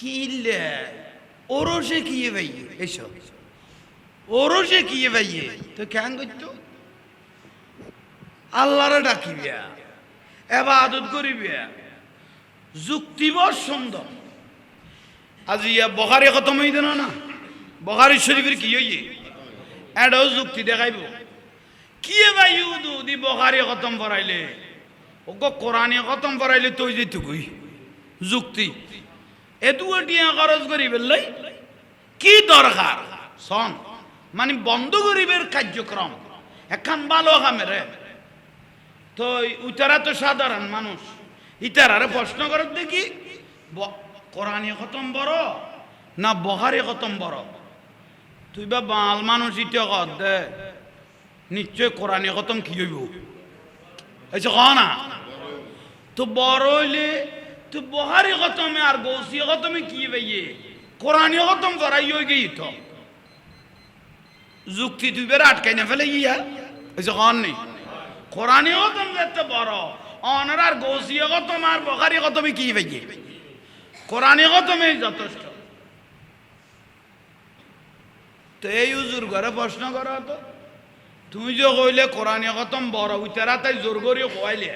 কি ইল্লে ওরও সে কি ভাই এসব ওরও সে কি ভাই তো কেন করতো আল্লাহরে ডাকিবে এবাদত করিবে যুক্তিবর সুন্দর আজ ইয়া বখারি খতম হইত না না বখারি শরীফের কি হইয়ে এটাও যুক্তি দেখাইব কি ভাই দি বখারি খতম পড়াইলে ওগো কোরআনে খতম পড়াইলে তুই যে তুই যুক্তি এতু টিয়া খরচ করি বেললাই, কি দরকার? সন মানে বন্ধ করিবের কার্যক্রম। একখান ভালো কামেরে তো উতারা তো সাধারণ মানুষ। ইতারারে প্রশ্ন করে দেখি কোরআনে খতম বড় না বহারে খতম বড়? তুই বা বাল মানুষ ইটা কর দে। নিশ্চয় কোরআনে খতম কি হইব? এই না? তো বড় হইলে তো বহারে খতমে আর গৌসিয়ে খতমে কি ভাইয়ে কোরআনে খতম করাই হয়ে গেই তো। যুক্তি তুই বের আটকাই না ফেলে ইয়া এই যে নেই কোরআনে খতম যেতে বড়, অনার আর গৌসিয়ে খতম আর বহারে খতমে কি ভাইয়ে কোরআনে খতমে যথেষ্ট। তো এই উজুর ঘরে প্রশ্ন করো তো তুমি যে কইলে কোরআনে খতম বড় উইতারা তাই জোর করি কইলে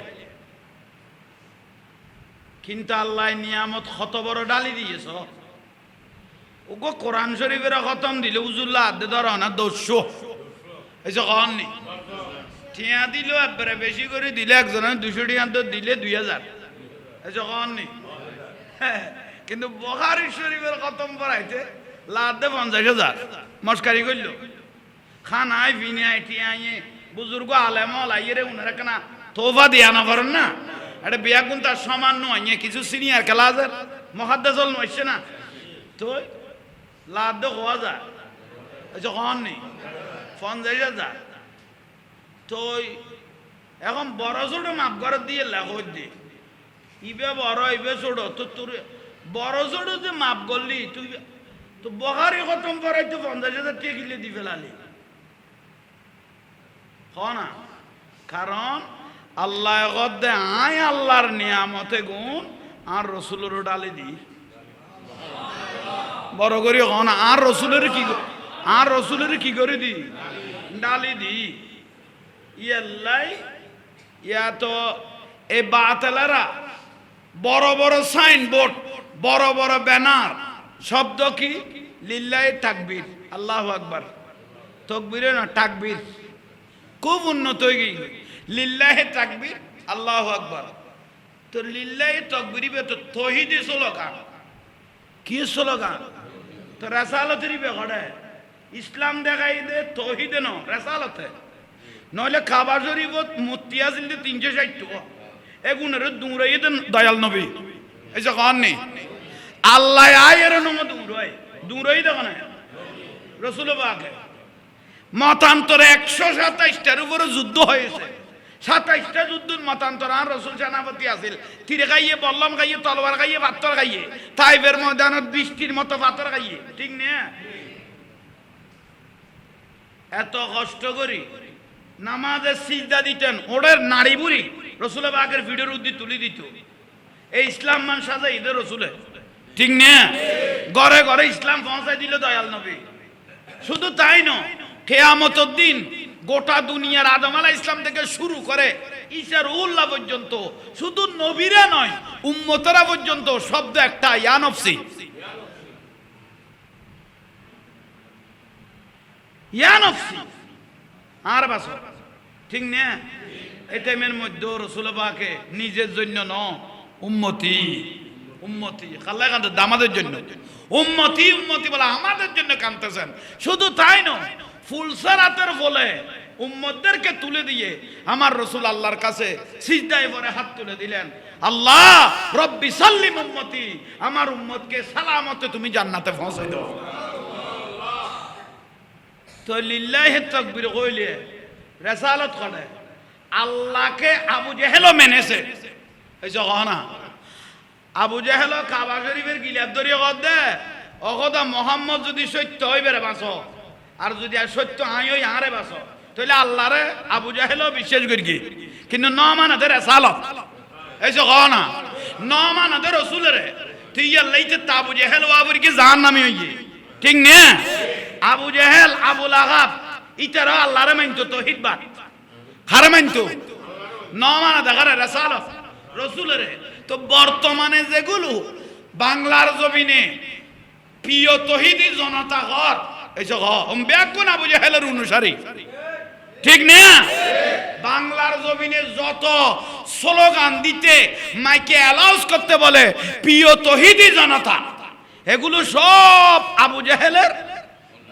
কিন্তু আল্লাহ নিয়ামত কত বড় ডালি দিয়েছ? ওগো কোরআন শরীফের খতম দিলে উজুল্লাহ আদে ধর না, দস্য। এই যে কননি টিয়া দিল একবারে, বেশি করে দিলে একজনের দুশো টিয়া তো দিলে দুই হাজার। এই যে কননি কিন্তু বখারি শরীফের খতম পড়াইতে লাদে পঞ্চাশ হাজার। মস্কারি করল খানায় ভিনায় টিয়াইয়ে বুজুর্গ আলেমল আইয়ে রে উনারা কেনা তোফা দিয়া না পারেন না? এটা বিয়া গুণ তার সমান নয় কিছু সিনিয়র ক্লাসের মহাদ্দাজল নইছে না? তো লাদ হওয়া যায়। হন নেই পঞ্চাশ হাজার তো এখন বড় ছোট মাপ করে দিয়ে লেখ দিয়ে ইবে বড়, ইবে ছোট, তো তোর বড় ছোট যে মাপ করলি, তুই তো বহারি খতম করাই তো পঞ্চাশ হাজার টিয়া কিলে দি ফেলালি। হ না? কারণ আল্লাহ গদ্দে আয় আল্লাহর নিয়ামতে গুণ, আর রসুলের ডালি দি। বড় করি হ না আর রসুলের কি আর রসুলের কি করে দি? ডালি দি। ইয়াল্লাই, ইয়া তো এ বাতেলারা, বড় বড় সাইনবোর্ড, বড় বড় ব্যানার, শব্দ কি? লিল্লাই তাকবীর, আল্লাহ আকবার। তকবীরে না, তাকবীর। খুব উন্নত হয়ে গেই লিল্লাহে তাকবীর, আল্লাহ আকবার। তো লিল্লাহে তকবীরিবে তো তহিদি স্লোগান। কি স্লোগান? তো রেসালতের বেঘড়ে ইসলাম দেখাই দে, তহিদে ন রেসালতে। নইলে খাবার শরীফত মূর্তি আছিল যে তিনশো ষাট টাকা এগুনের দূরাই দেন দয়াল নবী। এই যে কন নেই আল্লাহ আয়ের নম দূরাই দূরাই দেখো না রসুল বাকে মতান্তরে একশো সাতাইশটার উপরে যুদ্ধ হয়েছে। সাতাইশটা যুদ্ধের মতান্তর, আর রসুল সেনাপতি আছিল। তীরে খাইয়ে বল্লম গাইয়ে তলবার খাইয়ে পাত্তর খাইয়ে তাইবের ময়দানত বৃষ্টির মতো পাথর খাইয়ে ঠিক না? এত কষ্ট করি, নামাজের সিজদা দিতেন ওদের নারী বুড়ি। রসুলে বাগের ভিডিওর উদ্দি তুলি দিত। এই ইসলাম মান সাজা ঈদের রসুলে। ঠিক না? ঘরে ঘরে ইসলাম পৌঁছায় দিল দয়াল নবী। শুধু তাই নয়, কেয়ামতের দিন গোটা দুনিয়ার আদম আলাহ ইসলাম থেকে শুরু করে ঈশার উল্লাহ পর্যন্ত, শুধু নবীরা নয়, উম্মতরা পর্যন্ত, শব্দ একটা ইয়ানফসি ইয়ানফসি আর বাস। ঠিক না? এই টাইমের মধ্যে রসুলবাকে নিজের জন্য ন, উম্মতি। উম্মতি, খাল্লা কান্দে আমাদের জন্য। উম্মতি উম্মতি বলে আমাদের জন্য কানতেছেন। শুধু তাই নয় ফুলসারাতের বলে উম্মতদেরকে তুলে দিয়ে আমার রসুল আল্লাহর কাছে সিজদায় পরে হাত তুলে দিলেন। আল্লাহ, রব্বি সাল্লিম উম্মতি, আমার উম্মতকে সালামতে তুমি জান্নাতে পৌঁছে দাও। তো লিল্লাহে তকবির কইলে, রেসালত করে আল্লাহকে আবু জেহেলও মেনেছে। এই যে না, আবু জেহেল কাবা শরীফের গিলাপ ধরিয়ে কর দে। অকদা মোহাম্মদ যদি সত্য হইবে বাঁচ। আর যদি আর সত্য আই হই আরে বাঁচ তাহলে আল্লাহরে আবু জাহেলও বিশ্বাস করি কিন্তু ন মানাতে রেসালত এই যে না ন মানাতে রসুলেরে তুই আল্লাহতে তাবু জেহেল বাবুর কি জাহান নামে হইয়ে ঠিক না? আবু জেহেল, আবুল আহাব ইতারা আল্লাহরে মানতো তহিদ বাদ। হারে মানতো নমানা দেখারে রেসাল রসুলের, তো বর্তমানে যেগুলো বাংলার জমিনে প্রিয় তহিদি জনতা ঘর এইসব ব্যাকুন আবু জেহেলের অনুসারী? ঠিক না? বাংলার জমিনে যত স্লোগান দিতে, মাইকে অ্যালাউন্স করতে বলে, প্রিয় তহিদি জনতা, এগুলো সব আবু জাহেলের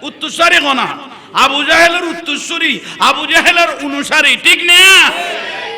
উত্তরসারি গনা। আবু জাহেলের উত্তরসূরি, আবু জাহেলের অনুসারী, ঠিক না?